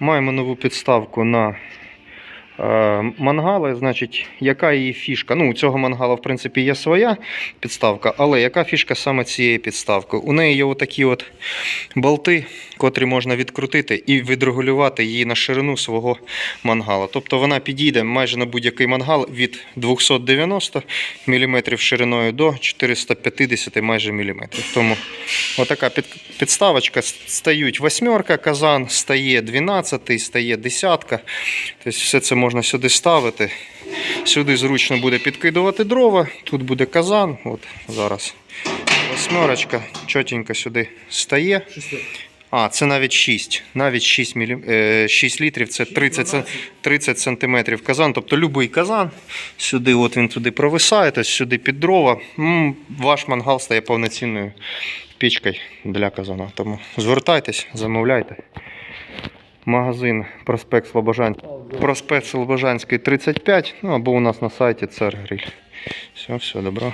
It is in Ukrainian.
Маємо нову підставку на мангали. Значить, яка її фішка? Ну, у цього мангала, в принципі, є своя підставка, але яка фішка саме цієї підставки? У неї є отакі от болти, котрі можна відкрутити і відрегулювати її на ширину свого мангала. Тобто вона підійде майже на будь-який мангал від 290 мм шириною до 450 майже міліметрів. Тому отака під, підставочка. Стають восьмерка, казан, стає 12, стає десятка. Тобто все це можна сюди ставити. Сюди зручно буде підкидувати дрова. Тут буде казан. От зараз восьмерочка чотенько сюди стає. А, це навіть 6. Навіть 6, мілі... е, 6 літрів це 30, сен- 30 сантиметрів казан. Тобто будь-який казан. Сюди от він туди провисає, тобто сюди під дрова. Ваш мангал стає повноцінною пічкою для казана. Тому звертайтесь, замовляйте. Магазин проспект Слобожанський. Проспект Солбожанський, 35, ну або у нас на сайті Царгриль. Все, все, добро.